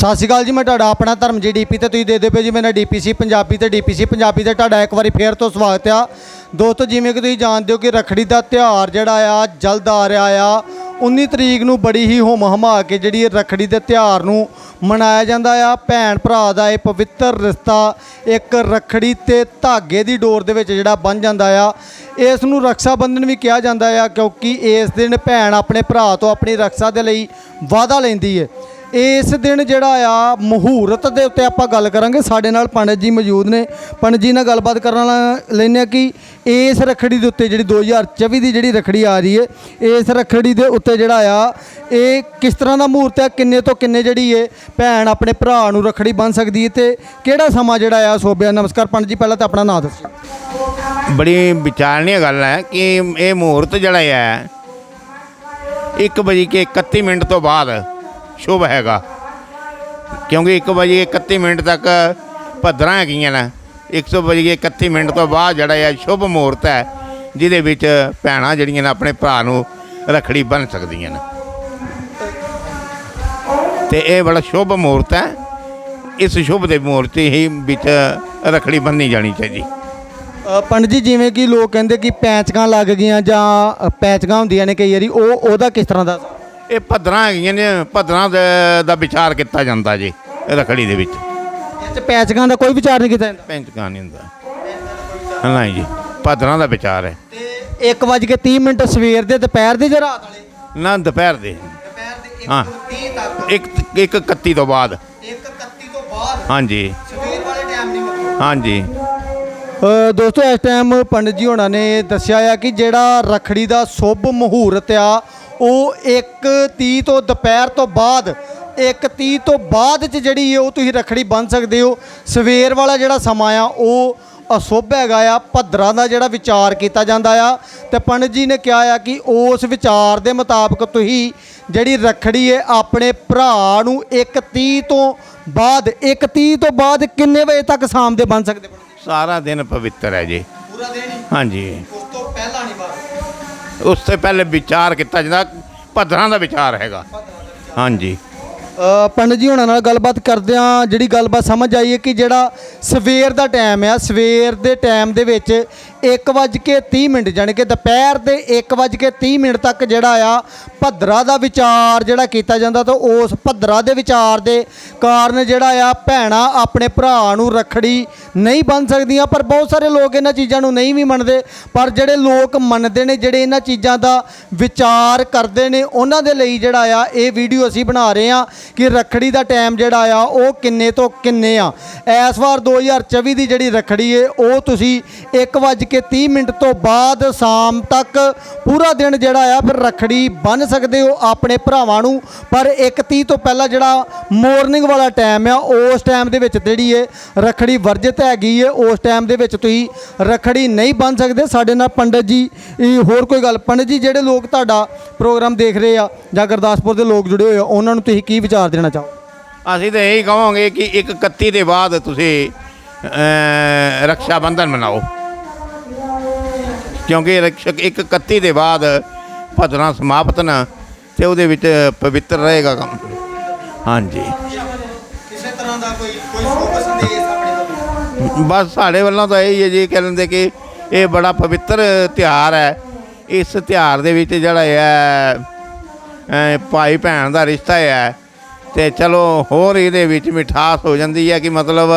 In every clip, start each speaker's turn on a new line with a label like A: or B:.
A: ਸਤਿ ਸ਼੍ਰੀ ਅਕਾਲ ਜੀ, ਮੈਂ ਤੁਹਾਡਾ ਆਪਣਾ ਧਰਮ ਜੀ ਡੀਪੀ ਤੇ ਤੁਸੀਂ ਦੇਖਦੇ ਪਏ ਜੀ, ਮੇਰਾ ਡੀਪੀਸੀ ਪੰਜਾਬੀ ਤੇ ਡੀਪੀਸੀ ਪੰਜਾਬੀ ਤੇ ਤੁਹਾਡਾ ਇੱਕ ਵਾਰੀ ਫੇਰ ਤੋਂ ਸਵਾਗਤ ਆ। ਦੋਸਤੋ, ਜਿਵੇਂ ਕਿ ਤੁਸੀਂ ਜਾਣਦੇ ਹੋ ਕਿ ਰਖੜੀ ਦਾ ਤਿਉਹਾਰ ਜਿਹੜਾ ਆ, ਜਲਦ ਆ ਰਿਹਾ ਆ। 19 ਤਰੀਕ ਨੂੰ ਬੜੀ ਹੀ ਹੁਮ ਹਮਾ ਕੇ ਜਿਹੜੀ ਇਹ ਰਖੜੀ ਦੇ ਤਿਉਹਾਰ ਨੂੰ ਮਨਾਇਆ ਜਾਂਦਾ ਆ। ਭੈਣ ਭਰਾ ਦਾ ਇਹ ਪਵਿੱਤਰ ਰਿਸ਼ਤਾ ਇੱਕ ਰਖੜੀ ਤੇ ਧਾਗੇ ਦੀ ਡੋਰ ਦੇ ਵਿੱਚ ਜਿਹੜਾ ਬਣ ਜਾਂਦਾ ਆ। ਇਸ ਨੂੰ ਰਕਸ਼ਾ ਬੰਧਨ ਵੀ ਕਿਹਾ ਜਾਂਦਾ ਆ, ਕਿਉਂਕਿ ਇਸ ਦਿਨ ਭੈਣ ਆਪਣੇ ਭਰਾ ਤੋਂ ਆਪਣੀ ਰਕਸ਼ਾ ਦੇ ਲਈ ਵਾਅਦਾ ਲੈਂਦੀ ਹੈ ਇਸ ਦਿਨ ਜਿਹੜਾ ਆ, ਮਹੂਰਤ ਦੇ ਉੱਤੇ ਆਪਾਂ ਗੱਲ ਕਰਾਂਗੇ। ਸਾਡੇ ਨਾਲ ਪੰਡਤ ਜੀ ਮੌਜੂਦ ਨੇ। ਪੰਡਤ ਜੀ ਨਾਲ ਗੱਲਬਾਤ ਕਰਨ ਲੈਨੇ ਆ ਕਿ ਇਸ ਰਖੜੀ ਦੇ ਉੱਤੇ ਜਿਹੜੀ 2024 ਦੀ ਜਿਹੜੀ ਰਖੜੀ ਆ ਰਹੀ ਹੈ, ਇਸ ਰਖੜੀ ਦੇ ਉੱਤੇ ਜਿਹੜਾ ਆ, ਇਹ ਕਿਸ ਤਰ੍ਹਾਂ ਦਾ ਮਹੂਰਤ ਹੈ? ਕਿੰਨੇ ਤੋਂ ਕਿੰਨੇ ਜਿਹੜੀ ਹੈ ਭੈਣ ਆਪਣੇ ਭਰਾ ਨੂੰ ਰਖੜੀ ਬੰਨ ਸਕਦੀ ਹੈ ਤੇ ਕਿਹੜਾ ਸਮਾਂ ਜਿਹੜਾ ਆ ਸੋਭਿਆ? ਨਮਸਕਾਰ ਪੰਡਤ ਜੀ, ਪਹਿਲਾਂ ਤਾਂ ਆਪਣਾ ਨਾਮ ਦੱਸੋ।
B: ਬੜੀ ਵਿਚਾਰਨੀ ਗੱਲ ਹੈ ਕਿ ਇਹ ਮਹੂਰਤ ਜਿਹੜਾ ਹੈ 1 ਵਜੇ ਕੇ 31 ਮਿੰਟ ਤੋਂ ਬਾਅਦ ਸ਼ੁਭ ਹੈਗਾ। ਕਿਉਂਕਿ 1 ਵਜੇ 31 ਮਿੰਟ ਤੱਕ ਭੱਦਰਾਂ ਹੈਗੀਆਂ ਨੇ। 100 ਵਜੇ 31 ਮਿੰਟ ਤੋਂ ਬਾਅਦ ਜਿਹੜਾ ਹੈ ਸ਼ੁਭ ਮਹੂਰਤ ਹੈ ਜਿਹਦੇ ਵਿੱਚ ਭੈਣਾਂ ਜਿਹੜੀਆਂ ਨੇ ਆਪਣੇ ਭਰਾ ਨੂੰ ਰਖੜੀ ਬੰਨ ਸਕਦੀਆਂ ਨੇ। ਤੇ ਇਹ ਬੜਾ ਸ਼ੁਭ ਮਹੂਰਤ ਹੈ। ਇਸ ਸ਼ੁਭ ਦੇ ਮਹੂਰਤ ਹੀ ਵਿੱਚ ਰਖੜੀ ਬੰਨੀ ਜਾਣੀ ਚਾਹੀਦੀ।
A: ਅ, ਜੀ ਜਿਵੇਂ ਕਿ ਲੋਕ ਕਹਿੰਦੇ ਕਿ ਪੈਂਚਕਾਂ ਲੱਗ ਗਈਆਂ ਜਾਂ ਅ, ਪੈਂਚਕਾਂ ਹੁੰਦੀਆਂ ਨੇ ਕਈ ਵਾਰੀ ਉਹ ਉਹਦਾ ਕਿਸ ਤਰ੍ਹਾਂ ਦਾ
B: ਇਹ ਭੱਦਰਾਂ ਹੈਗੀਆਂ ਨੇ ਭੱਦਰਾਂ ਦੇ- ਦਾ ਵਿਚਾਰ ਕੀਤਾ ਜਾਂਦਾ ਜੀ ਰਖੜੀ ਦੇ ਵਿੱਚ।
A: ਇਹ 'ਚ ਪੈਂਚਕਾਂ ਦਾ ਕੋਈ ਵਿਚਾਰ ਨਹੀਂ ਕੀਤਾ ਜਾਂਦਾ?
B: ਪੈਂਚਕਾਂ ਨਹੀਂ ਹੁੰਦਾ। ਨਹੀਂ ਜੀ ਭੱਦਰਾਂ ਦਾ ਵਿਚਾਰ ਹੈ।
A: ਤੇ 1:30 ਮਿੰਟ ਸਵੇਰ ਦੇ ਦੁਪਹਿਰ ਦੇ ਜਾਂ ਰਾਤ ਵਾਲੇ?
B: ਨਾ ਦੁਪਹਿਰ ਦੇ।
A: ਦੁਪਹਿਰ ਦੇ
B: ਹਾਂ।
A: 1:30 ਤੱਕ।
B: ਇੱਕ ਇੱਕ 31 ਤੋਂ ਬਾਅਦ।
A: 1:31 ਤੋਂ ਬਾਅਦ?
B: ਹਾਂਜੀ
A: ਸਵੇਰ ਵਾਲੇ ਟਾਈਮ ਨਹੀਂ ਮਤਲਬ
B: ਹਾਂਜੀ
A: ਅ, ਦੋਸਤੋ ਇਸ ਟਾਈਮ ਪੰਡਤ ਜੀ ਹੋਣਾ ਨੇ ਦੱਸਿਆ ਆ ਕਿ ਜਿਹੜਾ ਰਖੜੀ ਦਾ ਸ਼ੁਭ ਮਹੂਰਤ ਆ ਉਹ 1:30 ਤੋਂ ਦੁਪਹਿਰ ਤੋਂ ਬਾਅਦ 1:30 ਤੋਂ ਬਾਅਦ ਚ ਜਿਹੜੀ ਹੈ ਉਹ ਤੁਸੀਂ ਰਖੜੀ ਬੰਨ ਸਕਦੇ ਹੋ। ਸਵੇਰ ਵਾਲਾ ਜਿਹੜਾ ਸਮਾਂ ਆ ਉਹ ਅਸ਼ੁਭ ਹੈਗਾ ਆ ਭੱਦਰਾਂ ਦਾ ਜਿਹੜਾ ਵਿਚਾਰ ਕੀਤਾ ਜਾਂਦਾ ਆ। ਤੇ ਪੰਡਤ ਜੀ ਨੇ ਕਿਹਾ ਆ ਕਿ ਉਸ ਵਿਚਾਰ ਦੇ ਮੁਤਾਬਕ ਤੁਸੀਂ ਜਿਹੜੀ ਰਖੜੀ ਹੈ ਆਪਣੇ ਭਰਾ ਨੂੰ 1:30 ਤੋਂ ਬਾਅਦ 1:30 ਤੋਂ ਬਾਅਦ ਕਿੰਨੇ ਵਜੇ ਤੱਕ ਸ਼ਾਮ ਦੇ ਬੰਨ ਸਕਦੇ
B: ਸਾਰਾ ਦਿਨ ਪਵਿੱਤਰ ਹੈ ਜੀ।
A: ਪੂਰਾ ਦਿਨ
B: ਹਾਂਜੀ।
A: ਉਸ ਤੋਂ ਪਹਿਲਾਂ ਨਹੀਂ
B: ਉਸ ਤੋਂ ਪਹਿਲੇ ਵਿਚਾਰ ਕੀਤਾ ਜਾਂਦਾ ਭੱਦਰਾਂ ਦਾ ਵਿਚਾਰ ਹੈਗਾ। ਹਾਂਜੀ।
A: ਅ, ਪੰਡਤ ਜੀ ਹੁਣਾਂ ਨਾਲ ਗੱਲਬਾਤ ਕਰਦਿਆਂ ਜਿਹੜੀ ਗੱਲਬਾਤ ਸਮਝ ਆਈ ਹੈ ਕਿ ਜਿਹੜਾ ਸਵੇਰ ਦਾ ਟਾਈਮ ਆ ਸਵੇਰ ਦੇ ਟਾਈਮ ਦੇ ਵਿੱਚ 1:30 ਮਿੰਟ, ਜਾਣੀ ਕਿ ਦੁਪਹਿਰ ਦੇ 1:30 ਮਿੰਟ ਤੱਕ ਜਿਹੜਾ ਆ, ਭੱਦਰਾ ਦਾ ਵਿਚਾਰ ਜਿਹੜਾ ਕੀਤਾ ਜਾਂਦਾ ਤਾਂ ਉਸ ਭੱਦਰਾ ਦੇ ਵਿਚਾਰ ਦੇ ਕਾਰਨ ਜਿਹੜਾ ਆ, ਭੈਣਾਂ ਆਪਣੇ ਭਰਾ ਨੂੰ ਰੱਖੜੀ ਨਹੀਂ ਬੰਨ ਸਕਦੀਆਂ, ਪਰ ਬਹੁਤ ਸਾਰੇ ਲੋਕ ਇਹਨਾਂ ਚੀਜ਼ਾਂ ਨੂੰ ਨਹੀਂ ਵੀ ਮੰਨਦੇ, ਪਰ ਜਿਹੜੇ ਲੋਕ ਮੰਨਦੇ ਨੇ, ਜਿਹੜੇ ਇਹਨਾਂ ਚੀਜ਼ਾਂ ਦਾ ਵਿਚਾਰ ਕਰਦੇ ਨੇ, ਉਹਨਾਂ ਦੇ ਲਈ ਜਿਹੜਾ ਆ, ਇਹ ਵੀਡੀਓ ਅਸੀਂ ਬਣਾ ਰਹੇ ਆ ਕਿ ਰੱਖੜੀ ਦਾ ਟਾਈਮ ਜਿਹੜਾ ਆ, ਉਹ ਕਿੰਨੇ ਤੋਂ ਕਿੰਨੇ ਆ। ਇਸ ਵਾਰ 2024 ਦੀ ਜਿਹੜੀ ਰੱਖੜੀ ਏ, ਉਹ ਤੁਸੀਂ 1:30 ਮਿੰਟ ਤੋਂ ਬਾਅਦ ਸ਼ਾਮ ਤੱਕ ਪੂਰਾ ਦਿਨ ਜਿਹੜਾ ਆ ਫਿਰ ਰੱਖੜੀ ਬੰਨ ਸਕਦੇ ਹੋ ਆਪਣੇ ਭਰਾਵਾਂ ਨੂੰ। ਪਰ 1:30 ਤੋਂ ਪਹਿਲਾਂ ਜਿਹੜਾ ਮਾਰਨਿੰਗ ਵਾਲਾ ਟਾਈਮ ਆ ਉਸ ਟਾਈਮ ਦੇ ਵਿੱਚ ਜਿਹੜੀ ਏ ਰੱਖੜੀ ਵਰਜਿਤ ਹੈਗੀ ਏ ਉਸ ਟਾਈਮ ਦੇ ਵਿੱਚ ਤੁਸੀਂ ਰੱਖੜੀ ਨਹੀਂ ਬੰਨ ਸਕਦੇ। ਸਾਡੇ ਨਾਲ ਪੰਡਤ ਜੀ ਹੋਰ ਕੋਈ ਗੱਲ? ਪੰਡਤ ਜੀ ਜਿਹੜੇ ਲੋਕ ਤੁਹਾਡਾ ਪ੍ਰੋਗਰਾਮ ਦੇਖ ਰਹੇ ਆ ਜਾਂ ਗੁਰਦਾਸਪੁਰ ਦੇ ਲੋਕ ਜੁੜੇ ਹੋਏ ਆ ਉਹਨਾਂ ਨੂੰ ਤੁਸੀਂ ਕੀ ਵਿਚਾਰ ਦੇਣਾ ਚਾਹੋ?
B: ਅਸੀਂ ਤਾਂ ਇਹੀ ਕਹਾਂਗੇ ਕਿ ਇੱਕ 31 ਦੇ ਬਾਅਦ ਤੁਸੀਂ ਅਹ, ਰਕਸ਼ਾ ਬੰਧਨ ਮਨਾਓ। ਕਿਉਂਕਿ ਇੱਕ 31 ਦੇ ਬਾਅਦ ਭਜਨਾ ਸਮਾਪਤ ਨਾ ਤੇ ਉਹਦੇ ਵਿੱਚ ਪਵਿੱਤਰ ਰਹੇਗਾ ਕੰਮ। ਹਾਂਜੀ।
A: ਕਿਸੇ ਤਰ੍ਹਾਂ ਦਾ ਕੋਈ ਕੋਈ ਸ਼ੁਭ ਸੰਦੇਸ਼ ਆਪਣੇ ਤੋਂ
B: ਬਸ ਸਾਡੇ ਵੱਲੋਂ ਤਾਂ ਇਹੀ ਹੈ ਜੀ ਕਹਿੰਦੇ ਕਿ ਇਹ ਬੜਾ ਪਵਿੱਤਰ ਤਿਉਹਾਰ ਹੈ। ਇਸ ਤਿਉਹਾਰ ਦੇ ਵਿੱਚ ਜਿਹੜਾ ਹੈ ਭਾਈ ਭੈਣ ਦਾ ਰਿਸ਼ਤਾ ਹੈ। ਤੇ ਚਲੋ ਹੋਰ ਇਹਦੇ ਵਿੱਚ ਮਿਠਾਸ ਹੋ ਜਾਂਦੀ ਹੈ ਕਿ ਮਤਲਬ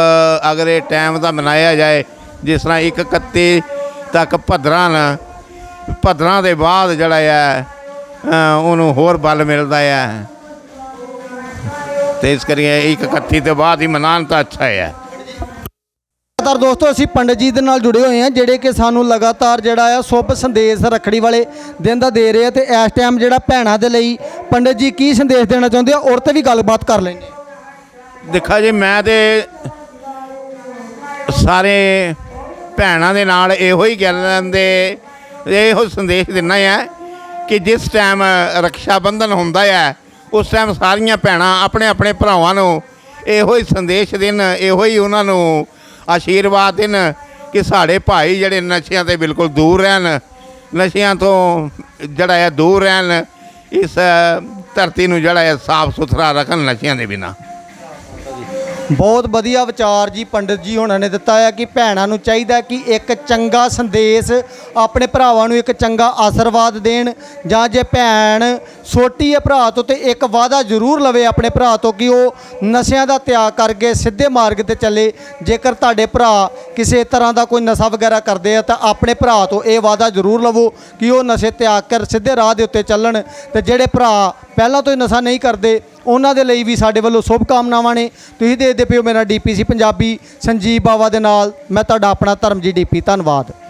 B: ਅਗਰ ਇਹ ਟਾਈਮ ਦਾ ਮਨਾਇਆ ਜਾਏ ਜਿਸ ਤਰ੍ਹਾਂ ਇੱਕ 31 ਤੱਕ ਭਦਰਾਂ ਨਾ ਭਦਰਾਂ ਦੇ ਬਾਅਦ ਜਿਹੜਾ ਹੈ ਅਹ, ਉਹਨੂੰ ਹੋਰ ਬਲ ਮਿਲਦਾ ਹੈ ਤੇ ਇਸ ਕਰੀਏ ਇੱਕ 31 ਤੋਂ ਬਾਅਦ ਹੀ ਮਨਾਉਣ ਤਾਂ ਅੱਛਾ ਹੈ
A: ਲਗਾਤਾਰ ਦੋਸਤੋ ਅਸੀਂ ਪੰਡਤ ਜੀ ਦੇ ਨਾਲ ਜੁੜੇ ਹੋਏ ਹਾਂ ਜਿਹੜੇ ਕਿ ਸਾਨੂੰ ਲਗਾਤਾਰ ਜਿਹੜਾ ਆ ਸ਼ੁਭ ਸੰਦੇਸ਼ ਰੱਖੜੀ ਵਾਲੇ ਦਿਨ ਦਾ ਦੇ ਰਹੇ ਆ ਤੇ ਇਸ ਟਾਈਮ ਜਿਹੜਾ ਭੈਣਾਂ ਦੇ ਲਈ ਪੰਡਤ ਜੀ ਕੀ ਸੰਦੇਸ਼ ਦੇਣਾ ਚਾਹੁੰਦੇ ਆ ਔਰ ਤੇ ਵੀ ਗੱਲਬਾਤ ਕਰ ਲੈਂਦੇ ਆ।
B: ਦੇਖਾ ਜੀ ਮੈਂ ਤੇ ਸਾਰੇ ਭੈਣਾਂ ਦੇ ਨਾਲ ਇਹੋ ਹੀ ਗੱਲ ਦੇ ਇਹੋ ਸੰਦੇਸ਼ ਦਿੰਨਾ ਹੈ ਕਿ ਜਿਸ ਟਾਈਮ ਰਕਸ਼ਾ ਬੰਧਨ ਹੁੰਦਾ ਹੈ ਉਸ ਟਾਈਮ ਸਾਰੀਆਂ ਭੈਣਾਂ ਆਪਣੇ ਆਪਣੇ ਭਰਾਵਾਂ ਨੂੰ ਇਹੋ ਹੀ ਸੰਦੇਸ਼ ਦੇਣ, ਇਹੋ ਹੀ ਉਹਨਾਂ ਨੂੰ ਆਸ਼ੀਰਵਾਦ ਦੇਣ ਕਿ ਸਾਡੇ ਭਾਈ ਜਿਹੜੇ ਨਸ਼ਿਆਂ ਤੇ ਬਿਲਕੁਲ ਦੂਰ ਰਹਿਣ, ਨਸ਼ਿਆਂ ਤੋਂ ਜਿਹੜਾ ਹੈ ਦੂਰ ਰਹਿਣ, ਇਸ ਧਰਤੀ ਨੂੰ ਜਿਹੜਾ ਹੈ ਸਾਫ਼ ਸੁਥਰਾ ਰੱਖਣ ਨਸ਼ਿਆਂ ਦੇ ਬਿਨਾਂ।
A: ਬਹੁਤ ਵਧੀਆ ਵਿਚਾਰ ਜੀ ਪੰਡਿਤ ਜੀ ਹੋਣਾ ਨੇ ਦਿੱਤਾ ਹੈ ਕਿ ਭੈਣਾਂ ਨੂੰ ਚਾਹੀਦਾ ਕਿ ਇੱਕ ਚੰਗਾ ਸੰਦੇਸ਼ ਆਪਣੇ ਭਰਾਵਾਂ ਨੂੰ ਇੱਕ ਚੰਗਾ ਆਸ਼ੀਰਵਾਦ ਦੇਣ ਜਾਂ ਜੇ ਭੈਣ ਛੋਟੀ ਹੈ ਭਰਾ ਤੋਂ ਤੇ ਇੱਕ ਵਾਅਦਾ ਜ਼ਰੂਰ ਲਵੇ ਆਪਣੇ ਭਰਾ ਤੋਂ ਕਿ ਉਹ ਨਸ਼ਿਆਂ ਦਾ ਤਿਆਗ ਕਰਕੇ ਸਿੱਧੇ ਮਾਰਗ ਤੇ ਚੱਲੇ। ਜੇਕਰ ਤੁਹਾਡੇ ਭਰਾ ਕਿਸੇ ਤਰ੍ਹਾਂ ਦਾ ਕੋਈ ਨਸ਼ਾ ਵਗੈਰਾ ਕਰਦੇ ਆ, ਤਾਂ ਆਪਣੇ ਭਰਾ ਤੋਂ ਇਹ ਵਾਅਦਾ ਜ਼ਰੂਰ ਲਵੋ ਕਿ ਉਹ ਨਸ਼ੇ ਤਿਆਗ ਕਰ ਸਿੱਧੇ ਰਾਹ ਦੇ ਉੱਤੇ ਚੱਲਣ। ਤੇ ਜਿਹੜੇ ਭਰਾ ਪਹਿਲਾਂ ਤੋਂ ਹੀ ਨਸ਼ਾ ਨਹੀਂ ਕਰਦੇ, ਉਹਨਾਂ ਦੇ ਲਈ ਵੀ ਸਾਡੇ ਵੱਲੋਂ ਸ਼ੁਭ ਕਾਮਨਾਵਾਂ ਨੇ। ਤੁਸੀਂ ਦੇਖਦੇ ਪਿਓ ਮੇਰਾ ਡੀਪੀਸੀ ਪੰਜਾਬੀ ਸੰਜੀਵ ਬਾਵਾ ਦੇ ਨਾਲ। ਮੈਂ ਤੁਹਾਡਾ ਆਪਣਾ ਧਰਮਜੀ ਡੀਪੀ। ਧੰਨਵਾਦ।